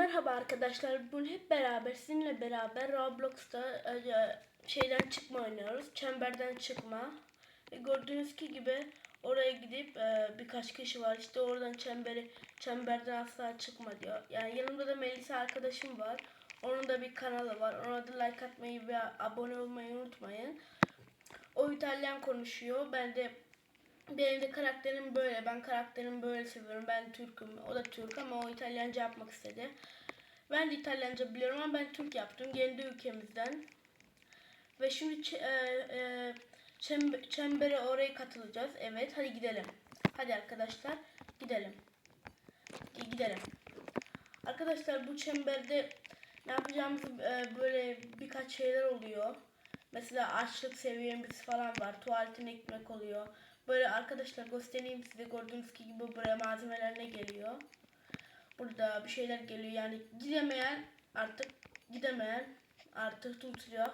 Merhaba arkadaşlar. Bugün hep beraber sizinle beraber Roblox'ta e, şeyden çıkma oynuyoruz. Çemberden çıkma. Ve gördüğünüz gibi oraya gidip e, birkaç kişi var. İşte oradan çemberi çemberden asla çıkma diyor. Yani yanımda da Melisa arkadaşım var. Onun da bir kanalı var. Ona da like atmayı ve abone olmayı unutmayın. O İtalyan konuşuyor. Ben de benim de karakterim böyle. Ben karakterimi böyle seviyorum. Ben Türk'üm. O da Türk ama o İtalyanca yapmak istedi. Ben de İtalyanca biliyorum ama ben Türk yaptım. Kendi ülkemizden. Ve şimdi e, e, çembe- çembere oraya katılacağız. Evet hadi gidelim. Hadi arkadaşlar gidelim. Gi- Gidelim. Arkadaşlar bu çemberde ne yapacağımız e, böyle birkaç şeyler oluyor. Mesela açlık seviyemiz falan var. Tuvaletin ekmek oluyor. Böyle arkadaşlar göstereyim size. Gördüğünüz gibi buraya malzemeler ne geliyor. Burada bir şeyler geliyor. Yani gidemeyen artık gidemeyen artık tutuyor.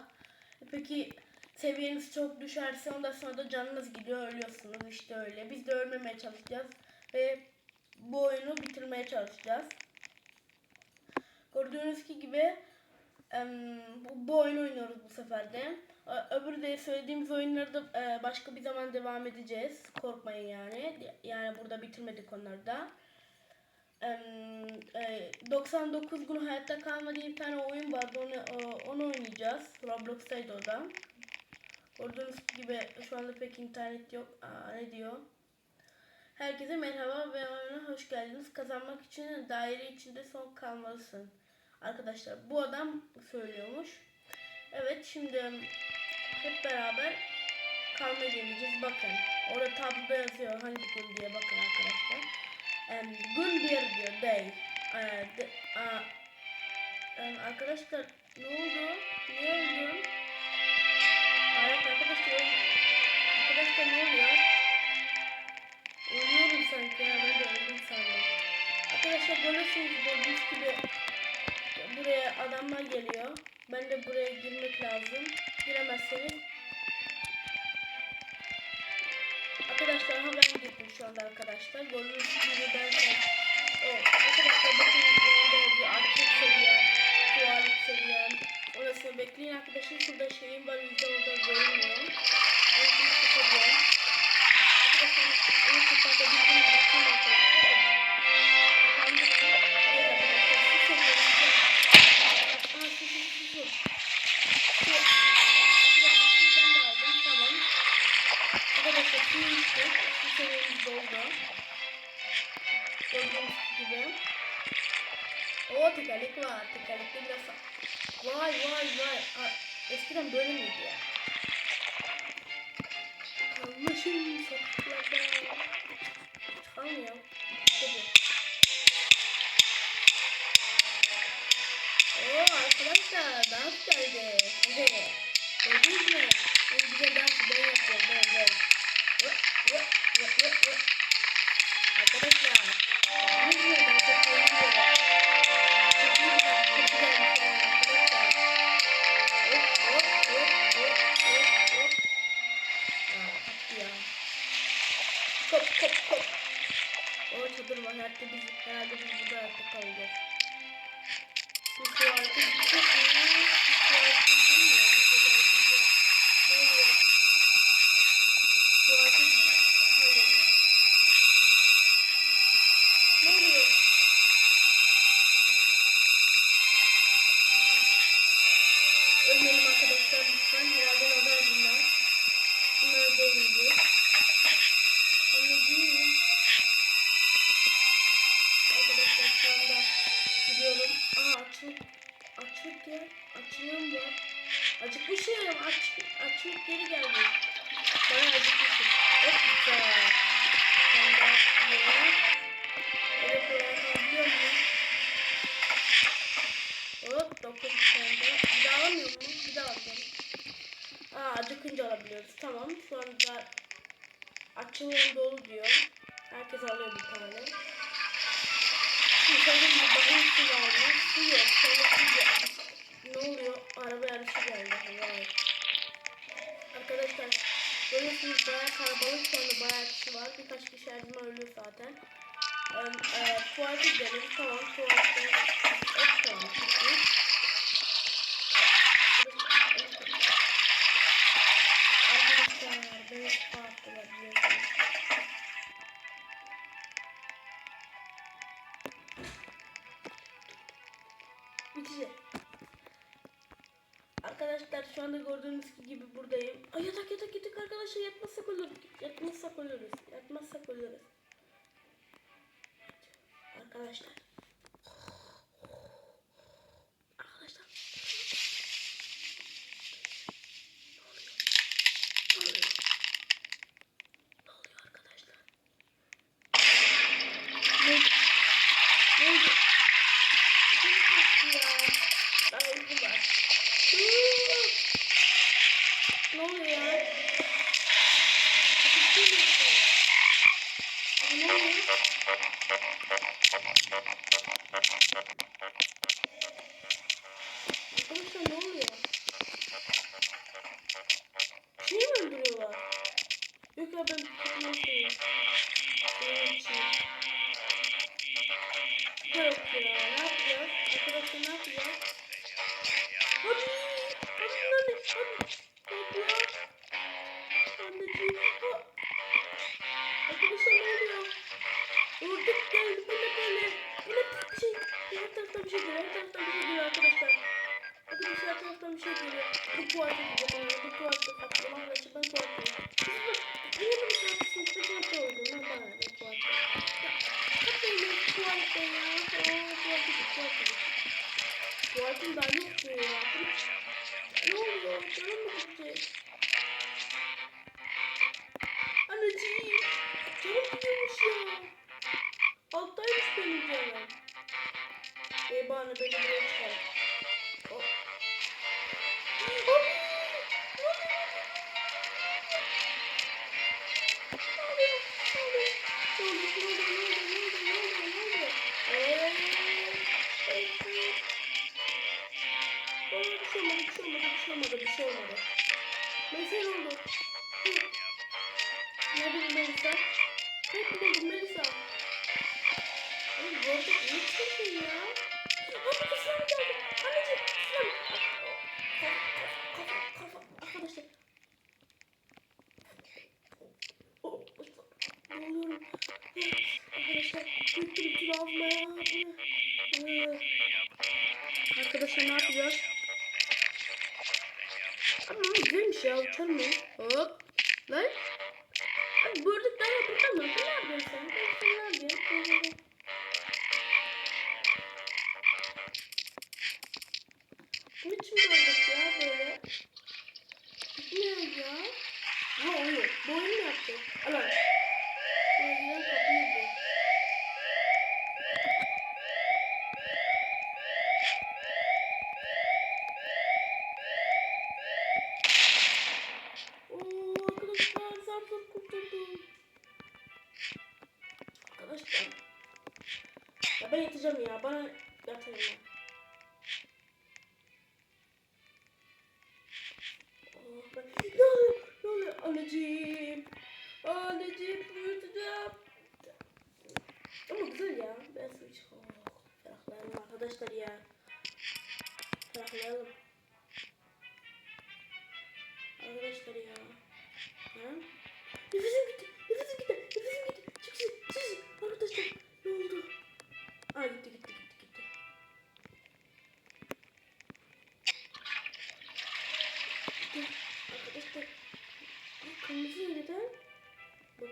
E Peki seviyeniz çok düşerse ondan sonra da canınız gidiyor ölüyorsunuz işte öyle. Biz de ölmemeye çalışacağız ve bu oyunu bitirmeye çalışacağız. Gördüğünüz gibi bu oyunu oynuyoruz bu sefer de. Ö- Öbürü de söylediğimiz oyunları da e, başka bir zaman devam edeceğiz. Korkmayın yani. Yani burada bitirmedik onları da. Em, e, 99 gün hayatta kalma diye bir tane oyun vardı. Onu, onu oynayacağız. Roblox'taydı o da. Gördüğünüz gibi şu anda pek internet yok. Aa, ne diyor? Herkese merhaba ve oyuna hoş geldiniz. Kazanmak için daire içinde son kalmalısın. Arkadaşlar bu adam söylüyormuş. Evet şimdi hep beraber kalmayı deneyeceğiz. Bakın orada tabloda yazıyor hangi gün diye bakın arkadaşlar. Em, gün bir diyor day. Ee, de- aa, em, arkadaşlar ne oldu? Niye öldüm? Evet arkadaşlar arkadaşlar ne oluyor? Ölüyorum sanki ya ben de öldüm sandım. Arkadaşlar görüyorsunuz gördüğünüz gibi buraya adamlar geliyor. Ben de buraya girmek lazım. Giremezseniz Arkadaşlar ha ben girdim şu anda arkadaşlar. Gördüğünüz gibi ben. O, arkadaşlar bakın yanında yazıyor. Artık seviyen, tuvalet seviyen. Orasını bekleyin arkadaşlar. Şurada şeyim var. Yüzde orada görünmüyor. Onu kapatacağım. Arkadaşlar onu kapatabildim mi? Bakayım arkadaşlar. Arkadaşlar suyu içtik. Su seviyemiz doldu. Gördüğünüz gibi. O tekerlek var. Tekerlekte biraz... Vay vay vay. Aa, eskiden böyle miydi ya? Kalmışım sokaklarda. Çıkamıyor. İşte bu. Oo arkadaşlar dans geldi. Evet. Gördünüz mü? En güzel dansı ben yapıyorum ben ben. Çadır var. Herhalde biz, herhalde biz burada hayatta kalacağız. Bu tuvalete gidecek mi? Bu tuvalete şu anda gidiyorum. Aa açlık. Açlık ya. Açlığım var. Acıkmışım. Aç, açlık geri geldi. Bana acıkmışım. Hop güzel. Ben de yiyorum. Evet kullanabiliyor muyum? Hop 9 tane. Bir daha alamıyor mu? Bir daha alacağım. Aa acıkınca alabiliyoruz. Tamam. Şu anda açlığım dolu diyor. Herkes alıyor bir tane. Bir bakım su var mı? Su yok. Sonra su yok. Ne oluyor? Araba yarışı geldi. Vay. Arkadaşlar görüyorsunuz bayağı kalabalık şu anda bayağı kişi var. Birkaç kişi her zaman ölüyor zaten. Em, e, tuvalete gidelim. Tamam tuvalete. Evet tamam. Peki. Arkadaşlar beni çıkarttılar biliyorsunuz. Bitecek. Arkadaşlar şu anda gördüğünüz gibi buradayım. Ay yatak yatak yatak arkadaşlar yatmazsak ölürüz. Yatmazsak ölürüz. Yatmazsak ölürüz. Arkadaşlar. Ne oluyor? Ne oluyor arkadaşlar? Ne? Ne oldu? Kim kalktı ya? Daha uykum var. Hıı! Ne oluyor ya? Bir şey mi yapıyor? Ne oluyor? Arkadaşlar ne oluyor? Şey mi öldürüyorlar? Yok ya ben tutmam şeyim. Bu tuvalete gideceğim. Ben bu tuvalete kapatacağım. Arkadaşlar ben Ama güzelmiş ya uçar mı? Hop. Lan. Abi ördekler de burada mı? Ne yapıyorsun sen? Sen ne yapıyorsun? Bu biçim bir ördek ya böyle? Gitmiyor ya. Ha oyun. Bu oyun mu yaptı? Alan. Yatacağım ya. Bana yatayım ya. Oh, ben... Ne oluyor? Ne oluyor? Anneciğim. Anneciğim uyutacağım. Ama güzel ya. Ben su iç. Oh, ferahlayalım arkadaşlar ya. Ferahlayalım. Arkadaşlar ya. Ha? Nefesim gitti. Nefesim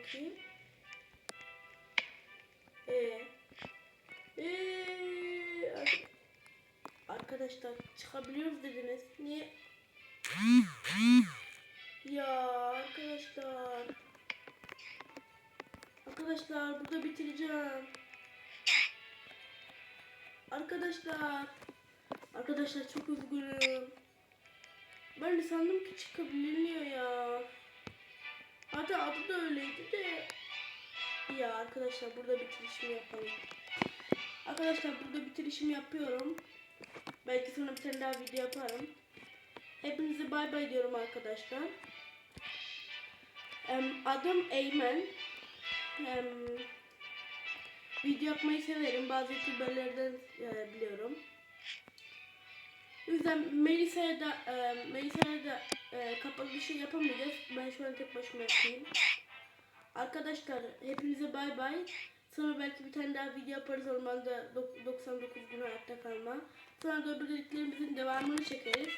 Bakayım. Ee. Ee. ar- Arkadaşlar çıkabiliyoruz dediniz. Niye? Ya arkadaşlar. Arkadaşlar burada bitireceğim. Arkadaşlar. Arkadaşlar çok üzgünüm. Ben de sandım ki çıkabiliyor ya. Hatta adı da öyleydi de. Ya arkadaşlar burada bitirişimi yapalım. Arkadaşlar burada bitirişimi yapıyorum. Belki sonra bir tane daha video yaparım. Hepinize bay bay diyorum arkadaşlar. Adım Eymen. Video yapmayı severim. Bazı youtuberlerden e, biliyorum. O yüzden Melisa'ya da e, Melisa'ya da e, kapalı bir şey yapamayacağız. Ben şu an tek başıma yapayım. Arkadaşlar hepinize bay bay. Sonra belki bir tane daha video yaparız ormanda dok- 99 gün hayatta kalma. Sonra da öbür dediklerimizin devamını çekeriz.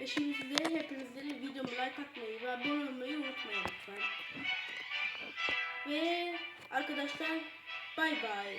Ve şimdi size hepinizden videomu like atmayı ve abone olmayı unutmayın lütfen. Ve arkadaşlar bay bay.